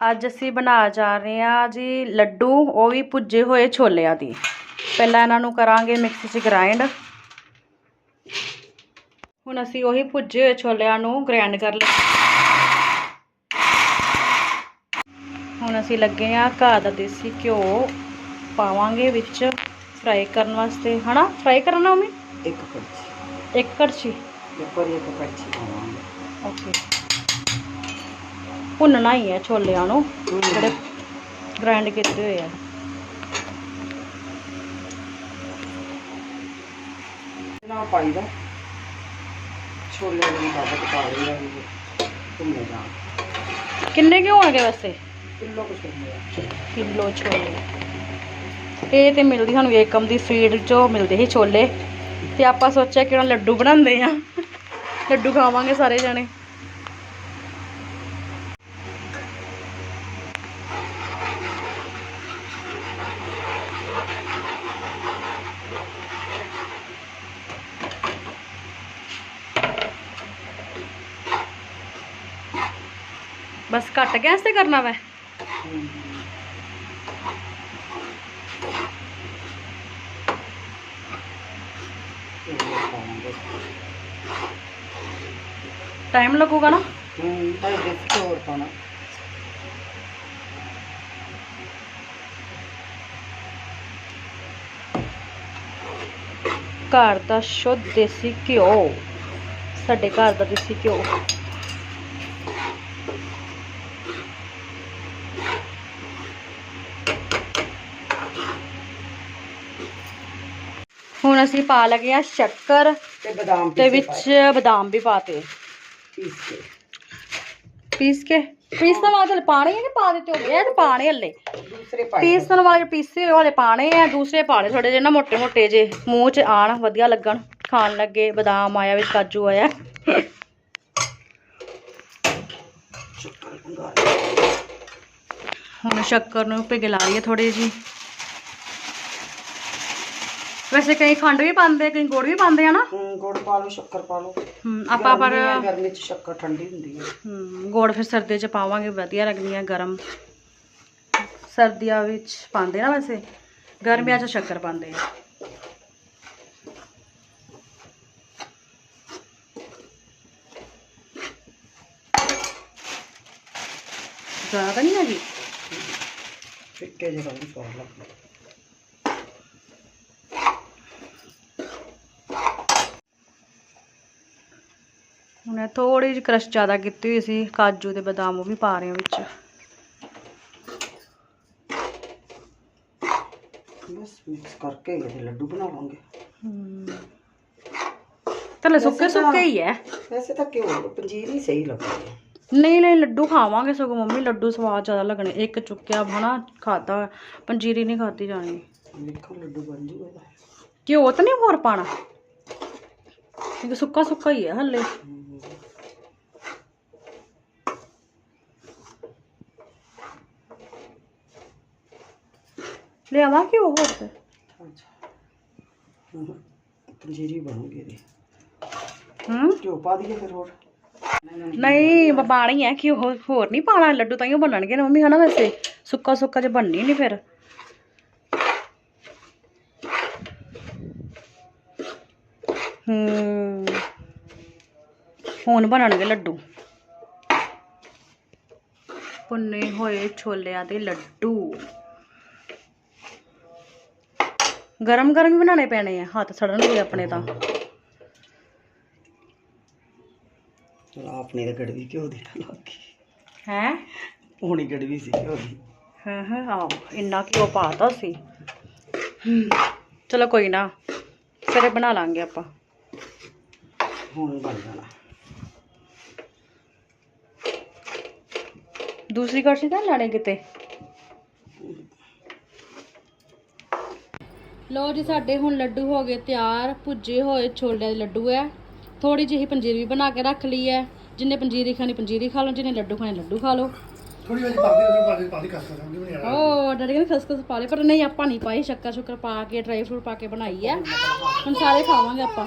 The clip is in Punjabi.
ਅੱਜ ਅਸੀਂ ਬਣਾ ਜਾ ਰਹੇ ਹਾਂ ਜੀ ਲੱਡੂ ਉਹ ਵੀ ਭੁੱਜੇ ਹੋਏ ਛੋਲਿਆਂ ਦੀ। ਪਹਿਲਾਂ ਇਹਨਾਂ ਨੂੰ ਕਰਾਂਗੇ ਮਿਕਸੀ 'ਚ ਗ੍ਰਾਈਂਡ ਹੁਣ ਅਸੀਂ ਉਹੀ ਭੁੱਜੇ ਹੋਏ ਛੋਲਿਆਂ ਨੂੰ ਗ੍ਰਾਈਂਡ ਕਰ ਲਿਆ ਹੁਣ ਅਸੀਂ ਲੱਗੇ ਆ ਘਰ ਦਾ ਦੇਸੀ ਘਿਓ ਪਾਵਾਂਗੇ ਵਿੱਚ ਫਰਾਈ ਕਰਨ ਵਾਸਤੇ। ਹਨਾ? ਫਰਾਈ ਕਰਨਾ ਮੰਮੀ? ਇੱਕ ਕੜਛੀ। ਇੱਕ ਕੜਛੀ? ਇੱਕ ਕੜਛੀ ਪਾਵਾਂਗੇ। ਓਕੇ ਭੁੰਨਣਾ ਹੀ ਹੈ ਛੋਲਿਆਂ ਨੂੰ ਜਿਹੜੇ ਗ੍ਰਾਈਂਡ ਕੀਤੇ ਹੋਏ ਆ। ਨਾ ਪਾਈਦਾ ਛੋਲੇ ਪਾ ਜਾਣ। ਕਿੰਨੇ ਕਿਉਂ ਹੋਣਗੇ ਵੈਸੇ? ਕਿਲੋ ਕੁ ਛੋਲੇ ਕਿਲੋ ਛੋਲੇ। ਇਹ ਤੇ ਮਿਲਦੀ ਸਾਨੂੰ ਏਕਮ ਦੀ ਸਵੀਟ ਚੋਂ ਮਿਲਦੇ ਸੀ ਛੋਲੇ। ਤੇ ਆਪਾਂ ਸੋਚਿਆ ਕਿ ਉਹਨਾਂ ਲੱਡੂ ਬਣਾਉਂਦੇ ਆ। ਲੱਡੂ ਖਾਵਾਂਗੇ ਸਾਰੇ ਜਣੇ। ਬਸ ਘੱਟ ਗੈਸ ਤੇ ਕਰਨਾ ਵੈ ਪਾਵਾਂਗੇ ਟਾਈਮ ਲੱਗੂਗਾ ਨਾ ਹੂੰ ਭਾਈ ਦੇਖ ਹੋਰ ਪਾਣਾ ਘਰ ਦਾ ਸ਼ੁੱਧ ਦੇਸੀ ਘਿਓ ਸਾਡੇ ਘਰ ਦਾ ਦੇਸੀ ਘਿਓ ਹੁਣ ਅਸੀਂ ਪਾ ਲਗੇ ਆ ਸ਼ੱਕਰ ਤੇ ਬਦਾਮ ਤੇ ਵਿੱਚ ਬਦਾਮ ਵੀ ਪਾਤੇ। ਪੀਸ। ਕੇ ਪੀਸ ਕੇ ਪੀਸਣ ਵਾਲੇ ਪਾਣੇ ਆ ਕਿ ਪਾ ਦਿੱਤੇ ਹੋਗੇ ਇਹ ਪਾਣੇ ਹੱਲੇ। ਦੂਸਰੇ ਪਾਣੇ ਪੀਸਣ ਵਾਲੇ ਪੀਸੇ ਵਾਲੇ ਪਾਣੇ ਆ ਦੂਸਰੇ ਪਾਣੇ ਥੋੜੇ ਜਿਹੇ ਨਾ ਮੋਟੇ ਮੋਟੇ ਜੇ ਮੂੰਹ 'ਚ ਆਣ ਵਧੀਆ ਲੱਗਣ। ਖਾਣ ਲੱਗੇ ਬਦਾਮ ਆਇਆ ਵਿੱਚ ਕਾਜੂ ਆਇਆ। ਹੁਣ ਸ਼ੱਕਰ ਨੂੰ ਪਿਘਲਾ ਲਈਏ ਥੋੜੇ ਜੀ ਵੈਸੇ ਕਈ ਖੰਡ ਵੀ ਪਾਉਂਦੇ ਕਈ ਗੁੜ ਵੀ ਪਾਉਂਦੇ ਆ ਨਾ ਹੂੰ ਗੁੜ ਪਾ ਲਓ ਸ਼ੱਕਰ ਪਾ ਲਓ ਹਮ, ਆਪਾਂ ਪਰ ਗਰਮੀ ਆ, ਗਰਮੀ ਚ ਸ਼ੱਕਰ ਠੰਡੀ ਹੁੰਦੀ ਹੈ ਹਮ, ਗੁੜ ਫਿਰ ਸਰਦੀ 'ਚ ਪਾਵਾਂਗੇ ਵਧੀਆ ਲੱਗਦੀਆਂ ਗਰਮ ਸਰਦੀਆਂ ਵਿੱਚ ਪਾਉਂਦੇ ਨਾ ਵੈਸੇ ਗਰਮੀਆਂ 'ਚ ਸ਼ੱਕਰ ਪਾਉਂਦੇ ਆ ਜ਼ਿਆਦਾ ਤਾਂ ਨਹੀਂ ਹੈਗੀ ਫਿੱਕੇ ਜਿਹੇ ਰੰਗ ਸਵਾਦ ਲੱਗਦਾ ਹੁਣ ਇਹ ਥੋੜੀ ਜਿਹੀ ਕ੍ਰਸ਼ ਜ਼ਿਆਦਾ ਕੀਤੀ ਹੋਈ ਸੀ ਕਾਜੂ ਤੇ ਬਦਾਮ ਉਹ ਵੀ ਪਾ ਰਹੇ ਹਾਂ ਵਿੱਚ। ਬਸ ਮਿਕਸ ਕਰਕੇ ਇਹਦੇ ਲੱਡੂ ਬਣਾ ਲਾਂਗੇ ਤਲੇ ਸੁੱਕੇ ਸੁੱਕੇ ਹੀ ਹੈ ਵੈਸੇ ਤਾਂ ਘਿਓ ਪੰਜੀਰੀ ਸਹੀ ਲੱਗਦੀ ਹੈ ਨਹੀਂ ਨਹੀਂ ਲੱਡੂ ਖਾਵਾਂਗੇ ਸਗੋਂ ਮੰਮੀ ਲੱਡੂ ਸਵਾਦ ਜ਼ਿਆਦਾ ਲੱਗਣੇ ਇੱਕ ਚੁੱਕਿਆ ਹਨਾ ਖਾਦਾ ਪੰਜੀਰੀ ਨਹੀਂ ਖਾਦੀ ਜਾਣੀ। ਵੇਖੋ ਲੱਡੂ ਬਣ ਜੂਗਾ ਇਹਦਾ। ਘਿਓ ਤਾਂ ਨਹੀਂ ਹੋਰ ਪਾਣਾ? ਇਹ ਸੁੱਕਾ ਸੁੱਕਾ ਹੀ ਹੈ ਹੱਲੇ। ਲਿਆਵਾਂ ਘਿਓ ਹੋਰ ਤੇ ਅੱਛਾ। ਪੰਜੀਰੀ ਬਣੂਗੀ ਇਹਦੀ। ਹੂੰ? ਘਿਓ ਪਾ ਦਈਏ ਫਿਰ ਹੋਰ। ਨਹੀਂ ਪਾਣੀ ਹੈ ਕਿ ਹੋਰ ਹੋਰ ਨਹੀਂ ਪਾਣਾ ਲੱਡੂ ਤਾਂ ਹੀ ਬਣਨਗੇ ਨਾ ਮੰਮੀ ਹਨਾ ਵੈਸੇ? ਸੁੱਕਾ ਸੁੱਕਾ ਜੇ ਬਣਨੀ ਨਹੀਂ ਫਿਰ। ਹੂੰ। ਹੁਣ ਬਣਨਗੇ ਲੱਡੂ। ਭੁੰਨੇ ਹੋਏ ਛੋਲਿਆਂ ਦੇ ਲੱਡੂ। ਗਰਮ ਗਰਮ ਹੀ ਬਣਾਉਣੇ ਪੈਣੇ ਆ ਹੱਥ ਸੜਨਗੇ ਆਪਣੇ ਤਾਂ। ਚਲ ਆਪਣੀ ਤਾਂ ਗੜਵੀ ਘਿਓ ਦੀ ਤਾਂ ਲੱਗ ਗਈ। ਹੈ? ਹੋਣੀ ਗੜਵੀ ਸੀ ਘਿਓ ਦੀ। ਹਾਂ ਹਾਂ ਆਹੋ ਇੰਨਾ ਘਿਓ ਪਾਤਾ ਸੀ। ਚਲੋ ਕੋਈ ਨਾ ਫਿਰ ਬਣਾ ਲਾਂਗੇ ਆਪਾਂ। ਹੁਣ ਬਣ ਜਾਣਾ। ਦੂਸਰੀ ਕੜਛੀ ਤਾਂ ਲੈਣੇ ਕਿਤੇ? ਲੋ ਜੀ ਸਾਡੇ ਹੁਣ ਲੱਡੂ ਹੋ ਗਏ ਤਿਆਰ ਭੁੱਜੇ ਹੋਏ ਛੋਲਿਆਂ ਦੇ ਲੱਡੂ ਐ। ਥੋੜੀ ਜਿਹੀ ਪੰਜੀਰੀ ਵੀ ਬਣਾ ਕੇ ਰੱਖ ਲਈ ਐ। ਜਿੰਨੇ ਪੰਜੀਰੀ ਖਾਣੀ ਪੰਜੀਰੀ ਖਾ ਲਓ ਜਿਹਨੇ ਲੱਡੂ ਖਾਣੇ ਲੱਡੂ ਖਾ ਲਓ। ਥੋੜੀ ਜਿਹੀ ਨਹੀਂ ਓ ਡੈਡੀ ਕਹਿੰਦੇ ਖਸਖਸ ਪਾ ਲੈ ਪਰ ਨਹੀਂ ਆਪਾਂ ਨਹੀਂ ਪਾਈ ਸ਼ੱਕਰ ਸ਼ੁੱਕਰ ਪਾ ਕੇ ਡਰਾਈ ਫਰੂਟ ਪਾ ਕੇ ਬਣਾਈ ਐ। ਹੁਣ ਸਾਰੇ ਖਾਵਾਂਗੇ ਆਪਾਂ।